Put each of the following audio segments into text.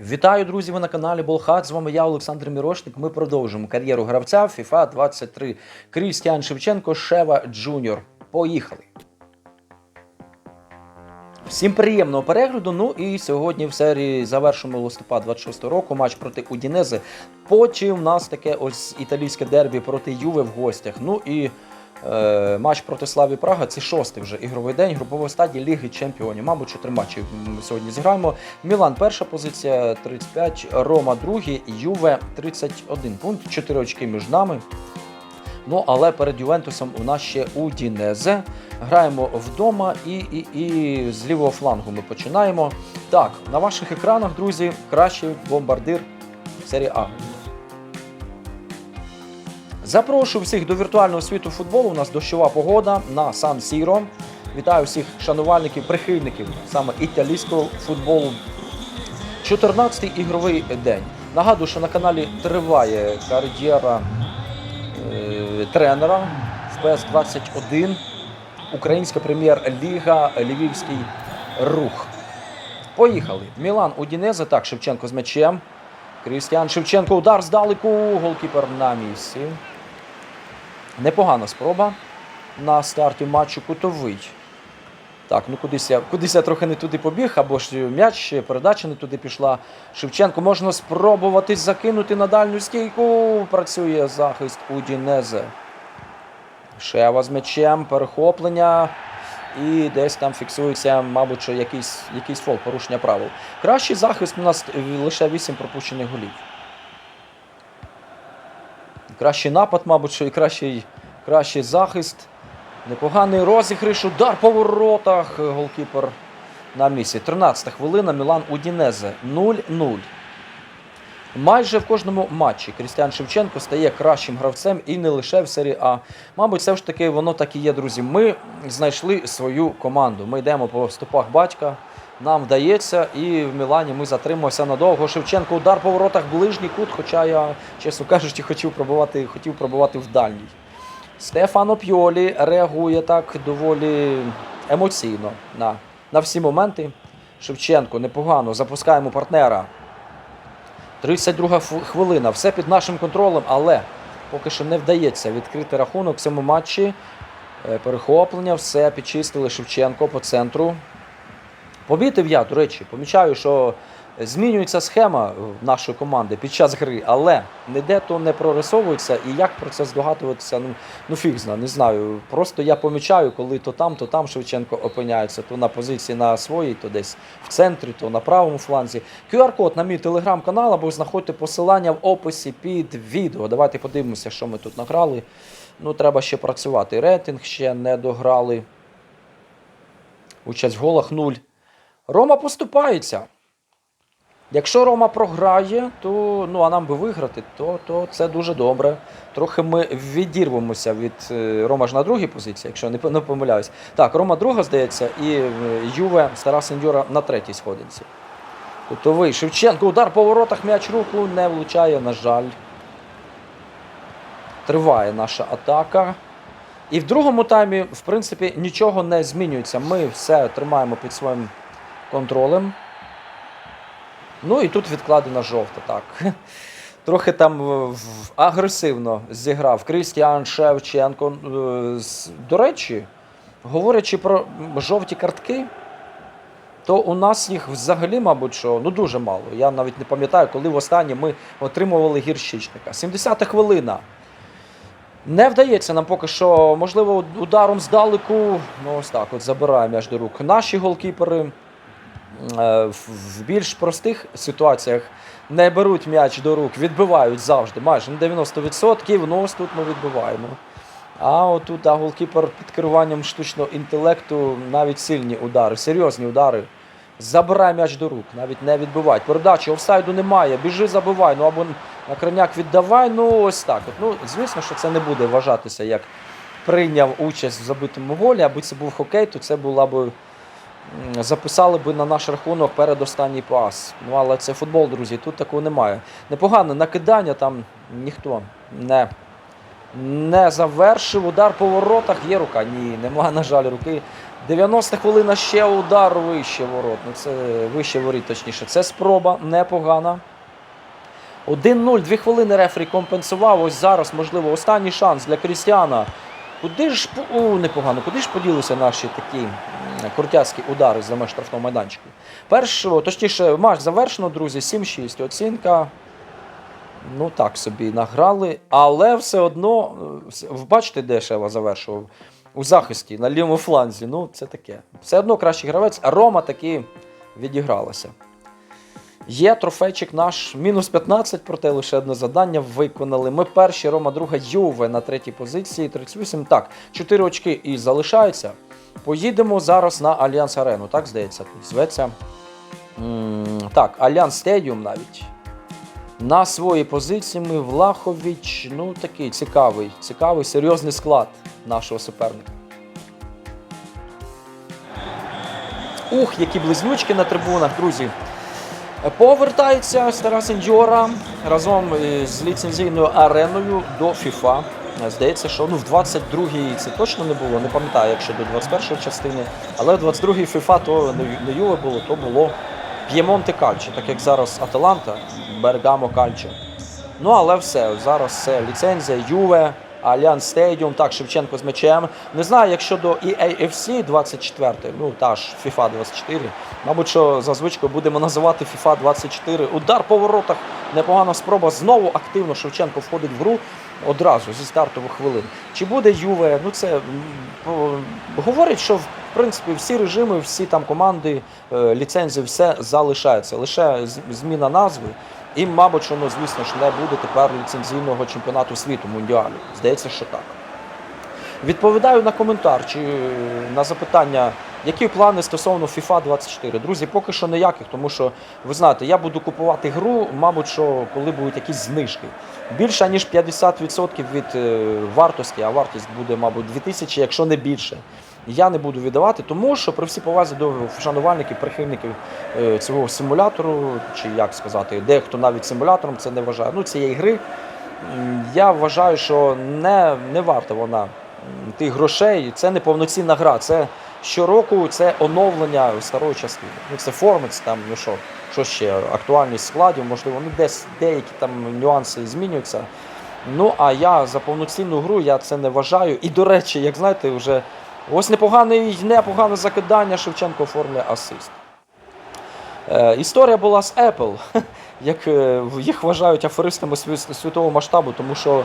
Вітаю, друзі! Ви на каналі Болхат. З вами я, Олександр Мірошник. Ми продовжуємо кар'єру гравця FIFA 23. Крістіан Шевченко, Шева Джуніор. Поїхали! Всім приємного перегляду. Ну і сьогодні в серії завершимо листопад 26 року матч проти Удінези. Потім у нас таке ось італійське дербі проти Юве в гостях. Ну і матч проти Славі Прага це шостий вже ігровий день групової стадії Ліги Чемпіонів. Мабуть, чотири матчі ми сьогодні зіграємо. Мілан перша позиція 35, Рома другий, Юве 31 пункт, 4 очки між нами. Ну, але перед Ювентусом у нас ще Удінезе. Граємо вдома і, і, і з лівого флангу ми починаємо. Так, на ваших екранах, друзі, кращий бомбардир серії А. Запрошую всіх до віртуального світу футболу. У нас дощова погода на Сан Сіро. Вітаю всіх шанувальників, прихильників саме італійського футболу. 14-й ігровий день. Нагадую, що на каналі триває кар'єра е, тренера в ПС-21, Українська прем'єр-ліга, Львівський рух. Поїхали. Мілан Удінезе. Так, Шевченко з м'ячем. Крістіан Шевченко. Удар здалеку. Голкіпер на місці. Непогана спроба на старті матчу кутовий. Так, ну кудись я, кудись я трохи не туди побіг, або ж м'яч, передача не туди пішла. Шевченко можна спробувати закинути на дальню стійку. Працює захист Удінезе. Шева з м'ячем, перехоплення. І десь там фіксується, мабуть, що якийсь, якийсь фол, порушення правил. Кращий захист у нас лише 8 пропущених голів. Кращий напад, мабуть, що і кращий, кращий захист. Непоганий розіграш, удар по воротах. Голкіпер на місці. 13 хвилина. Мілан Удінезе 0-0. Майже в кожному матчі Крістіан Шевченко стає кращим гравцем і не лише в серії А. Мабуть, все ж таки воно так і є, друзі. Ми знайшли свою команду. Ми йдемо по стопах батька. Нам вдається, і в Мілані ми затримуємося надовго. Шевченко удар по воротах ближній кут, хоча я, чесно кажучи, хотів пробувати, хотів пробувати в дальній. Стефано Пьолі реагує так доволі емоційно на, на всі моменти. Шевченко непогано запускаємо партнера. 32 хвилина. Все під нашим контролем, але поки що не вдається відкрити рахунок в цьому матчі. Е, Перехоплення, все підчистили Шевченко по центру. Помітив я, до речі, помічаю, що змінюється схема нашої команди під час гри, але ніде то не прорисовується. І як про це здогадуватися, ну, ну фіг зна, не знаю. Просто я помічаю, коли то там, то там Шевченко опиняється, то на позиції на своїй, то десь в центрі, то на правому фланзі. QR-код на мій телеграм-канал, або знаходьте посилання в описі під відео. Давайте подивимося, що ми тут награли. Ну, треба ще працювати. Рейтинг ще не дограли. Участь в голах 0. Рома поступається. Якщо Рома програє, то ну а нам би виграти, то, то це дуже добре. Трохи ми відірвемося від е, Рома ж на другій позиції, якщо не, не помиляюсь. Так, Рома друга, здається, і е, Юве Стара Сеньора на третій сходинці. Кутовий Шевченко, удар по воротах, м'яч руку не влучає, на жаль. Триває наша атака. І в другому таймі, в принципі, нічого не змінюється. Ми все тримаємо під своїм контролем. Ну і тут відкладена жовта, так. Трохи там е, агресивно зіграв Крістіан Шевченко. Е, До речі, говорячи про жовті картки, то у нас їх взагалі, мабуть, що ну дуже мало. Я навіть не пам'ятаю, коли востаннє ми отримували гірщичника. 70-та хвилина. Не вдається нам поки що, можливо, ударом здалеку. Ну, ось так, от забирає м'яч до рук. Наші голкіпери в в більш простих ситуаціях не беруть м'яч до рук, відбивають завжди, майже на 90%. Ну, ось тут ми відбиваємо. А отут да, голкіпер під керуванням штучного інтелекту навіть сильні удари, серйозні удари. Забирає м'яч до рук, навіть не відбивають. Передачі офсайду немає. Біжи, забивай. Ну або на крайняк віддавай. Ну ось так. От. Ну, звісно, що це не буде вважатися як прийняв участь в забитому голі. Аби це був хокей, то це була б записали би на наш рахунок передостанній пас. Ну але це футбол, друзі. Тут такого немає. Непогане накидання там ніхто не не завершив удар по воротах. Є рука. Ні, немає, на жаль, руки. 90 хвилина ще удар вище ворот. Ну, це вище воріт, точніше. Це спроба непогана. 1-0, дві хвилини рефері компенсував. Ось зараз, можливо, останній шанс для Крістіана. Куди ж О, непогано, куди ж поділися наші такі крутяцькі удари за меж штрафного майданчику? Першого, точніше, матч завершено, друзі, 7-6. Оцінка. Ну так собі награли, але все одно, е, бачите, де Шева завершував? У захисті на лівому фланзі. Ну, це таке. Все одно кращий гравець, а Рома таки відігралася. Є трофейчик наш мінус 15, проте лише одне завдання виконали. Ми перші, Рома друга, Юве на третій позиції, 38. Так, 4 очки і залишаються. Поїдемо зараз на Альянс Арену, так здається, зветься. Так, Альянс Стедіум навіть. На своїй позиції ми Влахович, ну такий цікавий, цікавий, серйозний склад нашого суперника. Ух, які близнючки на трибунах, друзі. Повертається стара сеньора разом з ліцензійною ареною до FIFA. Здається, що ну, в 22-й це точно не було, не пам'ятаю, якщо до 21-ї частини, але в 22-й FIFA то не, Юве було, то було П'ємонте Кальче, так як зараз Аталанта, Бергамо Кальче. Ну, але все, зараз це ліцензія, Юве, Альянс Стадіум, так, Шевченко з м'ячем. Не знаю, якщо до EAFC 24, ну та ж FIFA 24, мабуть, що за будемо називати FIFA 24. Удар по воротах, непогана спроба. Знову активно Шевченко входить в гру одразу зі стартових хвилин. Чи буде Юве? Ну це говорить, що в принципі всі режими, всі там команди, е, ліцензії, все залишається. Лише зміна назви. І, мабуть, що ну, звісно ж не буде тепер ліцензійного чемпіонату світу мундіалю. Здається, що так. Відповідаю на коментар чи е, на запитання, які плани стосовно FIFA 24. Друзі, поки що ніяких, тому що ви знаєте, я буду купувати гру, мабуть, що коли будуть якісь знижки. Більше ніж 50% від е, вартості, а вартість буде, мабуть, 2000, якщо не більше. Я не буду віддавати, тому що при всій повазі до шанувальників, прихильників е, цього симулятору, чи як сказати, дехто навіть симулятором це не вважає. Ну, цієї гри я вважаю, що не, не варта вона тих грошей. Це не повноцінна гра. Це щороку це оновлення старої частини. Ну, це формець, там, ну що, що ще, актуальність складів, можливо, ну десь деякі там нюанси змінюються. Ну, а я за повноцінну гру я це не вважаю. І, до речі, як знаєте, вже ось непоганий, непогане закидання Шевченко оформлює асист. Е, історія була з Apple, як е, їх вважають аферистами сві- світового масштабу, тому що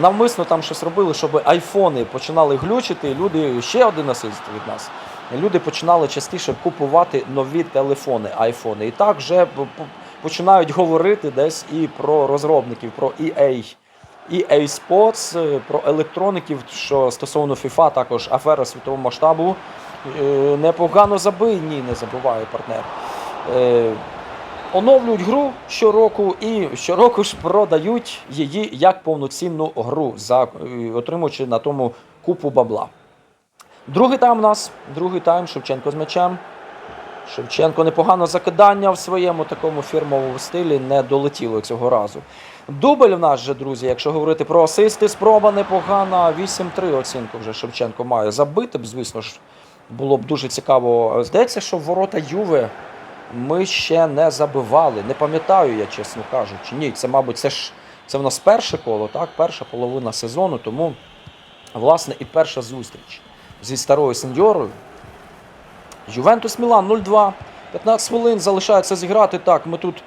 навмисно там щось робили, щоб айфони починали глючити, люди ще один асист від нас. Люди починали частіше купувати нові телефони, айфони. І так вже починають говорити десь і про розробників, про EA. EA Sports, е, про електроників, що стосовно FIFA, також афера світового масштабу. Е, Непогано забий, ні, не забуває партнер. Оновлюють гру щороку і щороку ж продають її як повноцінну гру, за, е, отримуючи на тому купу бабла. Другий тайм у нас, другий тайм, Шевченко з м'ячем. Шевченко непогано закидання в своєму такому фірмовому стилі не долетіло цього разу. Дубль в нас же, друзі, якщо говорити про асисти, спроба непогана. 8-3 оцінку вже Шевченко має. Забити звісно ж, було б дуже цікаво. Здається, що ворота Юве ми ще не забивали. Не пам'ятаю я, чесно кажучи. Ні, це, мабуть, це ж це в нас перше коло, так? перша половина сезону, тому, власне, і перша зустріч зі старою сеньорою. Ювентус Мілан 0-2. 15 хвилин залишається зіграти. Так, ми тут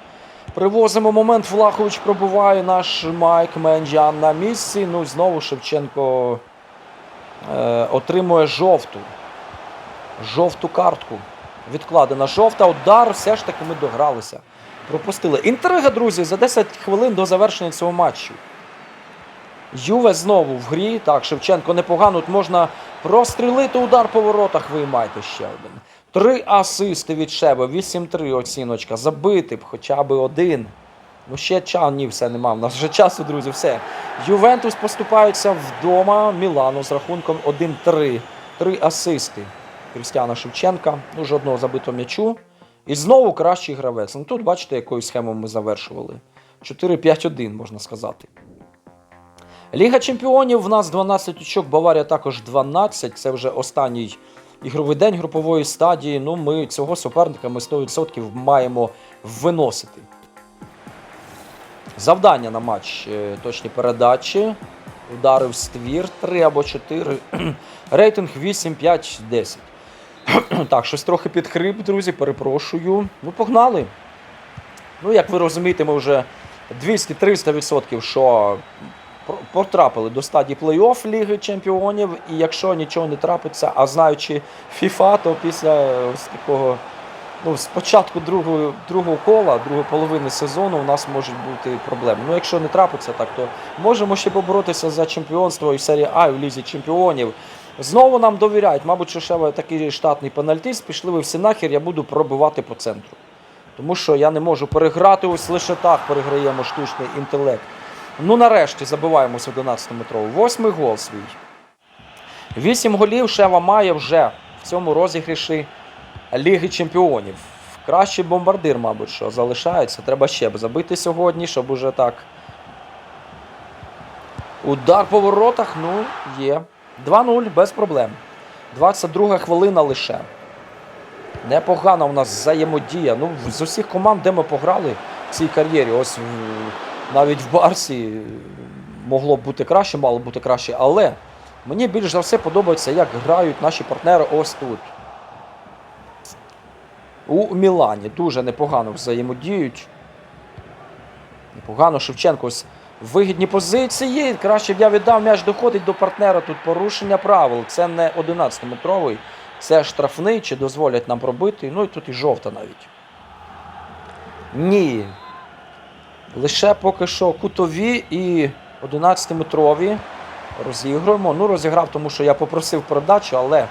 привозимо момент. Влахович пробуває наш Майк Менджан на місці. Ну знову Шевченко е, отримує жовту. Жовту картку. Відкладена жовта. Удар. Все ж таки ми догралися. Пропустили. Інтрига, друзі, за 10 хвилин до завершення цього матчу. Юве знову в грі. Так, Шевченко непогано. Тут можна прострілити удар по воротах. Виймайте ще один. Три асисти від Шеба, 8-3 оціночка. Забити б хоча б один. Ну ще часу, ні, все нема. У нас вже часу, друзі, все. Ювентус поступається вдома Мілану з рахунком 1-3. Три асисти Крістіана Шевченка. Ну, жодного забитого м'ячу. І знову кращий гравець. Ну тут бачите, якою схемою ми завершували. 4-5-1, можна сказати. Ліга чемпіонів в нас 12 очок, Баварія також 12. Це вже останній ігровий день групової стадії. Ну, ми цього суперника ми 100% маємо виносити. Завдання на матч е, точні передачі. Удари в ствір 3 або 4. Рейтинг 8, 5, 10. так, щось трохи підхрип, друзі, перепрошую. Ну, погнали. Ну, як ви розумієте, ми вже 200-300%, що потрапили до стадії плей-офф Ліги Чемпіонів. І якщо нічого не трапиться, а знаючи FIFA, то після ось такого. Ну, з початку другого, другого кола, другої половини сезону у нас можуть бути проблеми. Ну, якщо не трапиться так, то можемо ще поборотися за чемпіонство і в серії А і в лізі чемпіонів. Знову нам довіряють. Мабуть, що ще такий штатний пенальтист, пішли ви всі нахер, я буду пробивати по центру. Тому що я не можу переграти, ось лише так переграємо штучний інтелект. Ну, нарешті забиваємося 11-метровий. Восьмий гол свій. Вісім голів Шева має вже в цьому розігріші Ліги Чемпіонів. Кращий бомбардир, мабуть, що залишається. Треба ще б забити сьогодні, щоб уже так. Удар по воротах, ну, є. 2-0 без проблем. 22 хвилина лише. Непогана у нас взаємодія. Ну, з усіх команд, де ми пограли в цій кар'єрі, ось навіть в Барсі могло б бути краще, мало б бути краще. Але мені більш за все подобається, як грають наші партнери ось тут. У Мілані дуже непогано взаємодіють. Непогано Шевченко ось в вигідній позиції. Краще б я віддав м'яч доходить до партнера. Тут порушення правил. Це не 11-метровий, це штрафний, чи дозволять нам пробити. Ну і тут і жовта навіть. Ні. Лише поки що кутові і 11-метрові розігруємо. Ну, розіграв, тому що я попросив передачу, але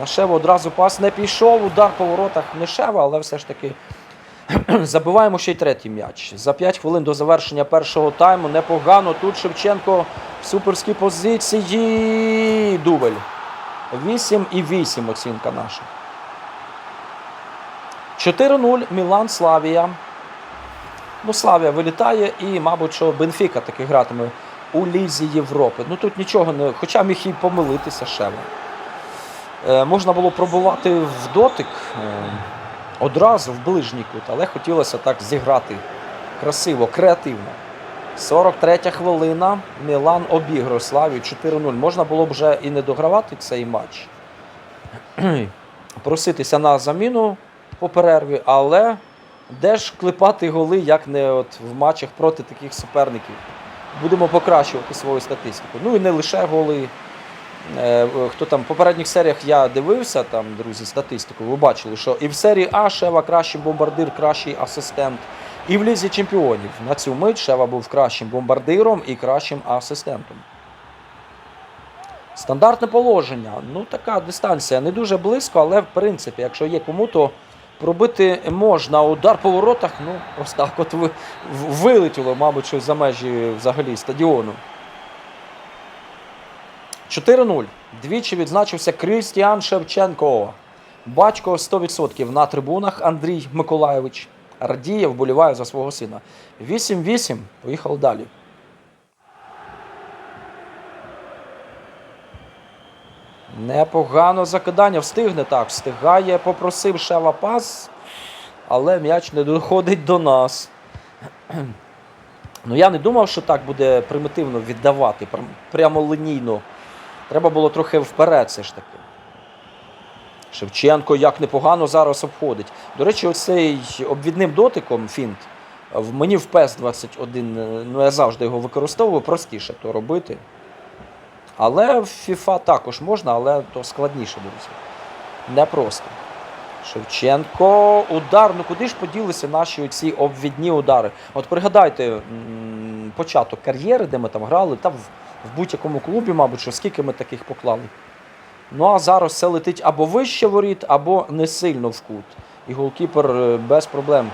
на Шеву одразу пас не пішов. Удар по воротах не Шева, але все ж таки забиваємо ще й третій м'яч. За 5 хвилин до завершення першого тайму. Непогано. Тут Шевченко в суперській позиції. Дубль. 8 і 8 оцінка наша. 4-0 Мілан Славія. Ну, Славія вилітає і, мабуть, що Бенфіка таки гратиме у Лізі Європи. Ну тут нічого не. Хоча міг і помилитися Шева. Е, можна було пробувати в дотик е, одразу в ближній кут, але хотілося так зіграти красиво, креативно. 43 хвилина. Мілан обігрує Славію 4-0. Можна було б вже і не догравати цей матч. Проситися на заміну по перерві, але де ж клепати голи, як не от в матчах проти таких суперників. Будемо покращувати свою статистику. Ну і не лише голи. Е, Хто там в попередніх серіях я дивився, там, друзі, статистику, ви бачили, що і в серії А Шева кращий бомбардир, кращий асистент. І в Лізі чемпіонів на цю мить Шева був кращим бомбардиром і кращим асистентом. Стандартне положення. Ну, така дистанція не дуже близько, але в принципі, якщо є кому, то пробити можна. Удар по воротах, ну, ось так от вилетіло, мабуть, щось за межі взагалі стадіону. 4-0. Двічі відзначився Крістіан Шевченко. Батько 100% на трибунах Андрій Миколаєвич. Радіє, вболіває за свого сина. 8-8. Поїхав далі. Непогано закидання. Встигне так. Встигає, попросив Шева пас, але м'яч не доходить до нас. Ну я не думав, що так буде примітивно віддавати, прям- прямолинійно. Треба було трохи вперед все ж таки. Шевченко як непогано зараз обходить. До речі, оцей обвідним дотиком фінт мені в PES 21, е, ну я завжди його використовую, простіше то робити. Але в FIFA також можна, але то складніше, друзі. Непросто. Шевченко, удар. Ну куди ж поділися наші ці обвідні удари? От пригадайте початок кар'єри, де ми там грали, та в, в будь-якому клубі, мабуть, що скільки ми таких поклали. Ну а зараз це летить або вище воріт, або не сильно в кут. І голкіпер е, без проблем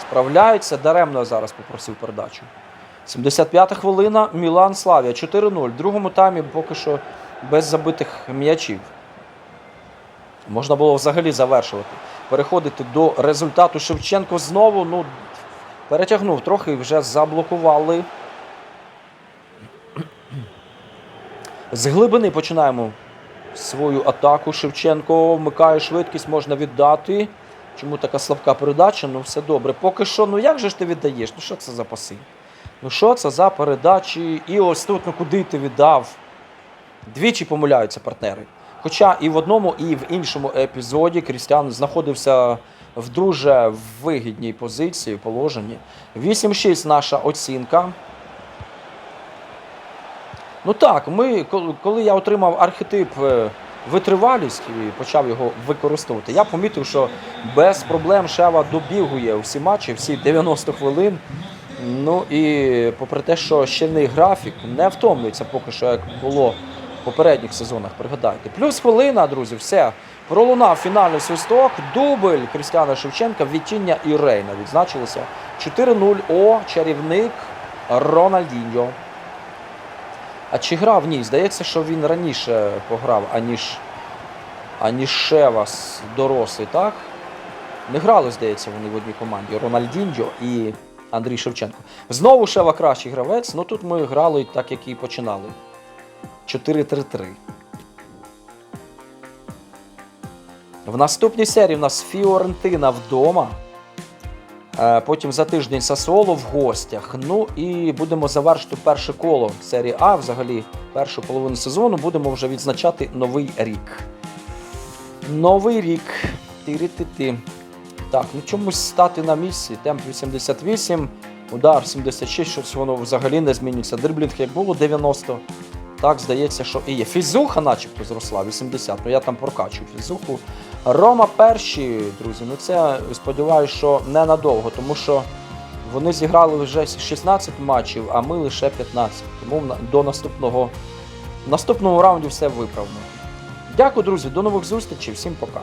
справляється. Даремно зараз попросив передачу. 75-та хвилина. Мілан Славія 4-0. В другому таймі поки що без забитих м'ячів. Можна було взагалі завершувати. Переходити до результату Шевченко знову. Ну, перетягнув трохи і вже заблокували. З глибини починаємо свою атаку. Шевченко вмикає швидкість, можна віддати. Чому така слабка передача? Ну, все добре. Поки що, ну як же ж ти віддаєш? Ну що це за паси? Ну що це за передачі? І ось тут, ну куди ти віддав? Двічі помиляються партнери. Хоча і в одному, і в іншому епізоді Крістіан знаходився в дуже вигідній позиції, положенні. 8-6 наша оцінка. Ну так, ми, коли- я отримав архетип е, витривалість і почав його використовувати, я помітив, що без проблем Шева добігує всі матчі, всі 90 хвилин. Ну і попри те, що щільний графік не втомлюється поки що, як було в попередніх сезонах, пригадайте. Плюс хвилина, друзі, все. Пролунав фінальний свисток, дубль Крістіана Шевченка, Вітіння і Рейна відзначилися. 4-0 О, чарівник Рональдіньо. А чи грав? Ні, здається, що він раніше пограв, аніж, аніж Шевас дорослий, так? Не грали, здається, вони в одній команді. Рональдіньо і Андрій Шевченко. Знову Шева кращий гравець, ну тут ми грали так, як і починали. 4-3-3. В наступній серії у нас Фіорентина вдома. Е, Потім за тиждень Сасуоло в гостях. Ну і будемо завершити перше коло серії А. Взагалі, першу половину сезону будемо вже відзначати новий рік. Новий рік. Тирі-ти-ти. Так, ну чомусь стати на місці. Темп 88, удар 76, щось воно взагалі не змінюється. Дриблінг як було 90. Так, здається, що і є. Фізуха начебто зросла, 80. Ну я там прокачую фізуху. Рома перші, друзі, ну це сподіваюся, що ненадовго, тому що вони зіграли вже 16 матчів, а ми лише 15. Тому до наступного в наступному раунді все виправимо. Дякую, друзі, до нових зустрічей, всім пока.